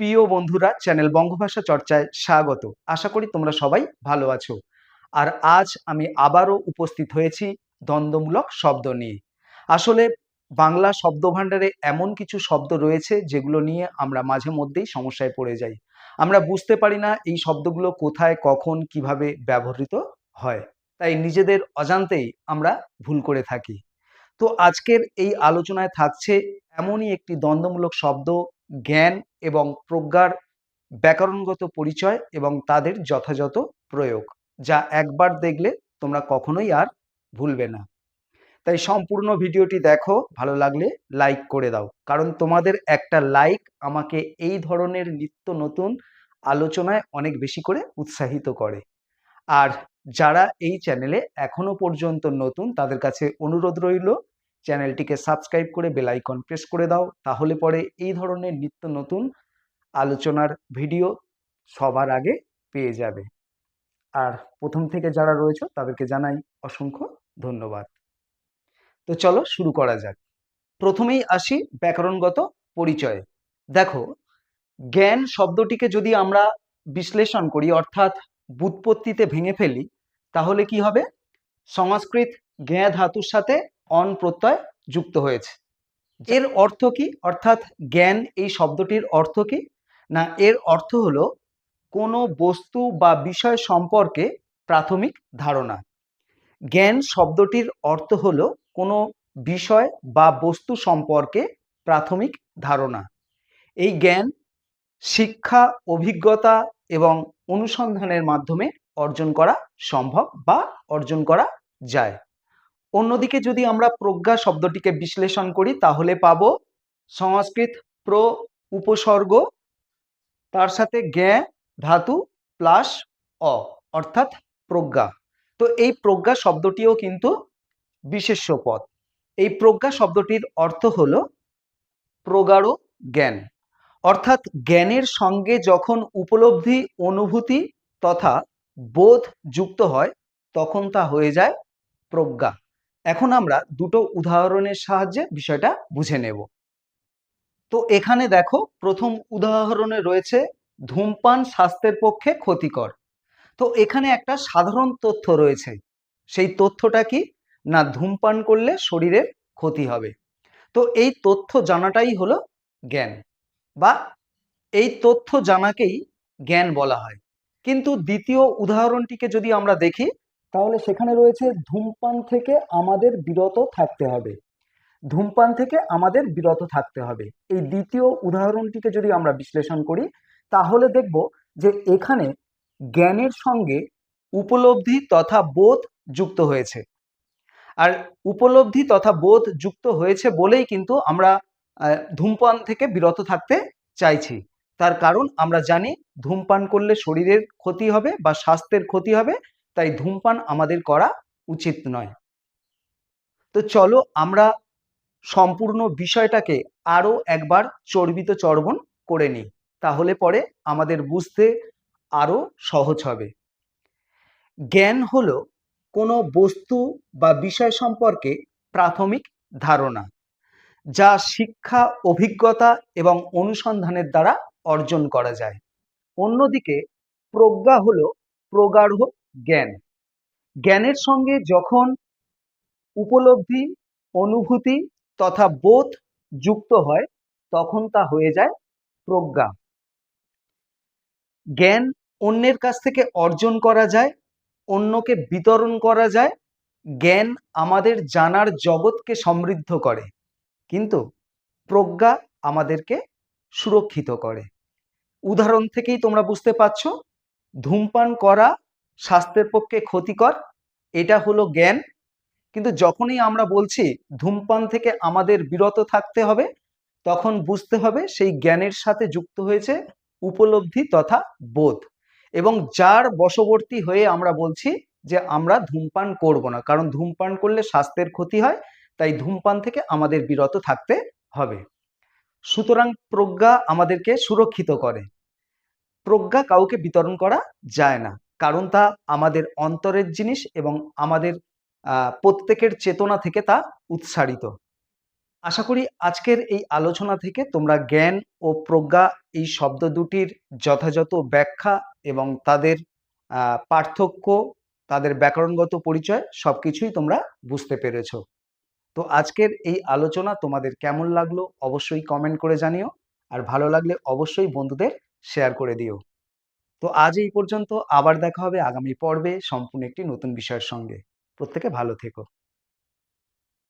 প্রিয় বন্ধুরা, চ্যানেল বঙ্গভাষা চর্চায় স্বাগত। আশা করি তোমরা সবাই ভালো আছো। আর আজ আমি আবারও উপস্থিত হয়েছি দ্বন্দ্বমূলক শব্দ নিয়ে। আসলে বাংলা শব্দভাণ্ডারে এমন কিছু শব্দ রয়েছে যেগুলো নিয়ে আমরা মাঝে মধ্যেই সমস্যায় পড়ে যাই। আমরা বুঝতে পারি না এই শব্দগুলো কোথায়, কখন, কীভাবে ব্যবহৃত হয়। তাই নিজেদের অজান্তেই আমরা ভুল করে থাকি। তো আজকের এই আলোচনায় থাকছে এমনই একটি দ্বন্দ্বমূলক শব্দ জ্ঞান এবং প্রজ্ঞার ব্যাকরণগত পরিচয় এবং তাদের যথাযথ প্রয়োগ, যা একবার দেখলে তোমরা কখনোই আর ভুলবে না। তাই সম্পূর্ণ ভিডিওটি দেখো, ভালো লাগলে লাইক করে দাও। কারণ তোমাদের একটা লাইক আমাকে এই ধরনের নিত্য নতুন আলোচনায় অনেক বেশি করে উৎসাহিত করে। আর যারা এই চ্যানেলে এখনও পর্যন্ত নতুন, তাদের কাছে অনুরোধ রইল চ্যানেলটিকে সাবস্ক্রাইব করে বেল আইকন প্রেস করে দাও, তাহলে পরে এই ধরনের নিত্য নতুন আলোচনার ভিডিও সবার আগে পেয়ে যাবে। আর প্রথম থেকে যারা রয়েছে, তাদেরকে জানাই অসংখ্য ধন্যবাদ। তো চলো শুরু করা যাক। প্রথমেই আসি ব্যাকরণগত পরিচয়ে। দেখো, জ্ঞান শব্দটিকে যদি আমরা বিশ্লেষণ করি, অর্থাৎ বুৎপত্তিতে ভেঙে ফেলি, তাহলে কি হবে? সংস্কৃত জ্ঞা ধাতুর সাথে অন প্রত্যয় যুক্ত হয়েছে। এর অর্থ কি? অর্থাৎ জ্ঞান এই শব্দটির অর্থ কি? না এর অর্থ হলো কোনো বস্তু বা বিষয় সম্পর্কে প্রাথমিক ধারণা। জ্ঞান শব্দটির অর্থ হলো কোনো বিষয় বা বস্তু সম্পর্কে প্রাথমিক ধারণা। এই জ্ঞান শিক্ষা অভিজ্ঞতা এবং অনুসন্ধানের মাধ্যমে অর্জন করা সম্ভব বা অর্জন করা যায়। অন্যদিকে যদি আমরা প্রজ্ঞা শব্দটিকে বিশ্লেষণ করি, তাহলে পাবো সংস্কৃত প্র উপসর্গ, তার সাথে জ্ঞা ধাতু প্লাস অ, অর্থাৎ প্রজ্ঞা। তো এই প্রজ্ঞা শব্দটিও কিন্তু বিশেষ্য পদ। এই প্রজ্ঞা শব্দটির অর্থ হল প্রগাঢ় জ্ঞান। অর্থাৎ জ্ঞানের সঙ্গে যখন উপলব্ধি, অনুভূতি তথা বোধ যুক্ত হয়, তখন তা হয়ে যায় প্রজ্ঞা। এখন আমরা দুটো উদাহরণের সাহায্যে বিষয়টা বুঝে নেব। তো এখানে দেখো, প্রথম উদাহরণে রয়েছে, ধূমপান স্বাস্থ্যের পক্ষে ক্ষতিকর। তো এখানে একটা সাধারণ তথ্য রয়েছে। সেই তথ্যটা কি? না, ধূমপান করলে শরীরের ক্ষতি হবে। তো এই তথ্য জানাটাই হলো জ্ঞান। বা এই তথ্য জানাকেই জ্ঞান বলা হয়। কিন্তু দ্বিতীয় উদাহরণটিকে যদি আমরা দেখি তাহলে সেখানে রয়েছে ধূমপান থেকে আমাদের বিরত থাকতে হবে। ধূমপান থেকে আমাদের বিরত থাকতে হবে। এই দ্বিতীয় উদাহরণটিকে যদি আমরা বিশ্লেষণ করি, তাহলে দেখব যে এখানে জ্ঞানের সঙ্গে উপলব্ধি তথা বোধ যুক্ত হয়েছে। আর উপলব্ধি তথা বোধ যুক্ত হয়েছে বলেই কিন্তু আমরা ধূমপান থেকে বিরত থাকতে চাইছি। তার কারণ আমরা জানি, ধূমপান করলে শরীরের ক্ষতি হবে বা স্বাস্থ্যের ক্ষতি হবে তাই ধূমপান আমাদের করা উচিত নয়। তো চলো আমরা সম্পূর্ণ বিষয়টাকে আরও একবার চর্বিত চর্বণ করে নিই, তাহলে পরে আমাদের বুঝতে আরও সহজ হবে। জ্ঞান হলো কোনো বস্তু বা বিষয় সম্পর্কে প্রাথমিক ধারণা, যা শিক্ষা, অভিজ্ঞতা এবং অনুসন্ধানের দ্বারা অর্জন করা যায়। অন্যদিকে প্রজ্ঞা হলো প্রগাঢ় জ্ঞান। জ্ঞানের সঙ্গে যখন উপলব্ধি, অনুভূতি তথা বোধ যুক্ত হয়, তখন তা হয়ে যায় প্রজ্ঞা। জ্ঞান অন্যের কাছ থেকে অর্জন করা যায়, অন্যকে বিতরণ করা যায়। জ্ঞান আমাদের জানার জগৎকে সমৃদ্ধ করে, কিন্তু প্রজ্ঞা আমাদেরকে সুরক্ষিত করে। উদাহরণ থেকেই তোমরা বুঝতে পারছ, ধূমপান করা স্বাস্থ্যের পক্ষে ক্ষতিকর, এটা হলো জ্ঞান। কিন্তু যখনই আমরা বলছি ধূমপান থেকে আমাদের বিরত থাকতে হবে, তখন বুঝতে হবে সেই জ্ঞানের সাথে যুক্ত হয়েছে উপলব্ধি তথা বোধ। এবং যার বশবর্তী হয়ে আমরা বলছি যে আমরা ধূমপান করব না, কারণ ধূমপান করলে স্বাস্থ্যের ক্ষতি হয়, তাই ধূমপান থেকে আমাদের বিরত থাকতে হবে। সুতরাং প্রজ্ঞা আমাদেরকে সুরক্ষিত করে। প্রজ্ঞা কাউকে বিতরণ করা যায় না। কারণ তা আমাদের অন্তরের জিনিস এবং আমাদের প্রত্যেকের চেতনা থেকে তা উৎসারিত। আশা করি আজকের এই আলোচনা থেকে তোমরা জ্ঞান ও প্রজ্ঞা এই শব্দ দুটির যথাযথ ব্যাখ্যা এবং তাদের পার্থক্য, তাদের ব্যাকরণগত পরিচয় সব কিছুই তোমরা বুঝতে পেরেছ। তো আজকের এই আলোচনা তোমাদের কেমন লাগল অবশ্যই কমেন্ট করে জানিও। আর ভালো লাগলে অবশ্যই বন্ধুদের শেয়ার করে দিও। তো আজ এই পর্যন্ত, আবার দেখা হবে আগামী পর্বে। সম্পূর্ণ একটি নতুন বিষয়ের সঙ্গে। প্রত্যেকে ভালো থেকো।